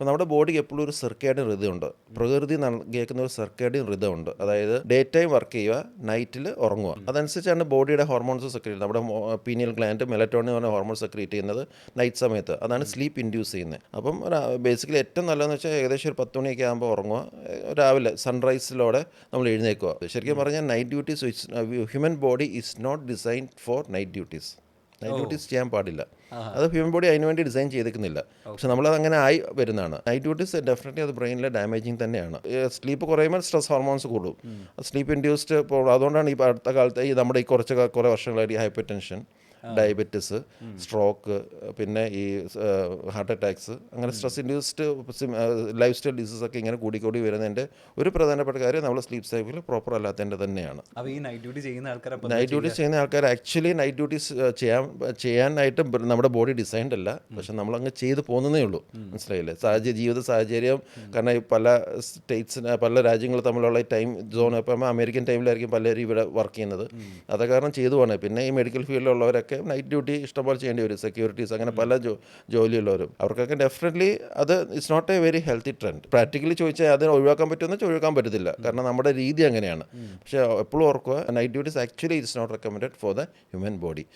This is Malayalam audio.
അപ്പോൾ നമ്മുടെ ബോഡിക്ക് എപ്പോഴും ഒരു സെർക്കേഡിയൻ ഋതമുണ്ട് പ്രകൃതി കേൾക്കുന്ന ഒരു സെർക്കേഡിയൻ ഋതമുണ്ട് അതായത് ഡേ ടൈം വർക്ക് ചെയ്യുക നൈറ്റിൽ ഉറങ്ങുക. അതനുസരിച്ചാണ് ബോഡിയുടെ ഹോർമോൺസ് സെക്രീറ്റ് നമ്മുടെ പീനിയൽ ഗ്ലാൻഡ് മെലറ്റോണിൻ പറഞ്ഞ ഹോർമോൺ സെക്രീറ്റ് ചെയ്യുന്നത് നൈറ്റ് സമയത്ത്. അതാണ് സ്ലീപ്പ് ഇൻഡ്യൂസ് ചെയ്യുന്നത്. അപ്പം ബേസിക്കലി ഏറ്റവും നല്ലതെന്ന് വെച്ചാൽ ഏകദേശം ഒരു പത്ത് മണിയൊക്കെ ആകുമ്പോൾ ഉറങ്ങുക. രാവിലെ സൺറൈസിലൂടെ നമ്മൾ എഴുന്നേക്കുക ശരിക്കും പറഞ്ഞാൽ night duties human body is not designed for night duties night duties ചെയ്യാൻ പാടില്ല. അത് ഹ്യൂമൻ ബോഡി അതിന് വേണ്ടി ഡിസൈൻ ചെയ്തിരിക്കുന്നില്ല പക്ഷെ നമ്മളത് അങ്ങനെ ആയി വരുന്നതാണ്. നൈറ്റ് ഡ്യൂട്ടീസ് ഡെഫിനറ്റ്ലി അത് ബ്രെയിനിലെ ഡാമേജിങ് തന്നെയാണ്. സ്ലീപ്പ് കുറയുമ്പോൾ സ്ട്രെസ് ഹോർമോൺസ് കൂടും. സ്ലീപ്പ് ഇൻഡ്യൂസ്ഡ് അതുകൊണ്ടാണ് ഈ അടുത്ത കാലത്ത് ഈ നമ്മുടെ ഈ കുറച്ച് കുറേ വർഷങ്ങളായിട്ട് ഈ ഹൈപ്പർ ടെൻഷൻ ഡയബറ്റിസ് സ്ട്രോക്ക് പിന്നെ ഈ ഹാർട്ട് അറ്റാക്സ് അങ്ങനെ stress induced life style disease ഒക്കെ ഇങ്ങനെ കൂടിക്കൂടി വരുന്നതിന്റെ ഒരു പ്രധാനപ്പെട്ട കാര്യം നമ്മൾ സ്ലീപ്പ് സൈക്കിൾ പ്രോപ്പർ അല്ലാത്തതിന്റെ തന്നെയാണ്. നൈറ്റ് ഡ്യൂട്ടി ചെയ്യുന്ന ആൾക്കാരെ നൈറ്റ് ഡ്യൂട്ടി ചെയ്യുന്ന ആൾക്കാർ ആക്ച്വലി നൈറ്റ് ഡ്യൂട്ടീസ് ചെയ്യാൻ ചെയ്യാനായിട്ട് നമ്മുടെ ബോഡി ഡിസൈൻഡ് അല്ല. പക്ഷെ നമ്മൾ അങ്ങ് ചെയ്ത് പോകുന്നതേ ഉള്ളൂ. മനസ്സിലായില്ലേ? സാഹചര്യ ജീവിത സാഹചര്യം കാരണം ഈ പല സ്റ്റേറ്റ്സിന് പല രാജ്യങ്ങൾ തമ്മിലുള്ള ടൈം സോൺ ഇപ്പം അമേരിക്കൻ ടൈമിലായിരിക്കും പലരും ഇവിടെ വർക്ക് ചെയ്യുന്നത്. അത് കാരണം ചെയ്തു പോകണേ പിന്നെ ഈ മെഡിക്കൽ ഫീൽഡിലുള്ളവരൊക്കെ നൈറ്റ് ഡ്യൂട്ടി ഇഷ്ടംപോലെ ചെയ്യേണ്ടി വരും. സെക്യൂരിറ്റീസ് അങ്ങനെ പല ജോ ജോലിയുള്ളവരും. അവർക്കൊക്കെ ഡെഫിനറ്റ്ലി അത് it's not a very healthy trend practically ചോദിച്ചാൽ അതിനെ ഒഴിവാക്കാൻ പറ്റുമെന്ന് വെച്ചാൽ ഒഴിവാക്കാൻ പറ്റത്തില്ല. കാരണം നമ്മുടെ രീതി അങ്ങനെയാണ്. പക്ഷേ എപ്പോഴും ഓർക്കുക night duties actually it's not recommended for the human body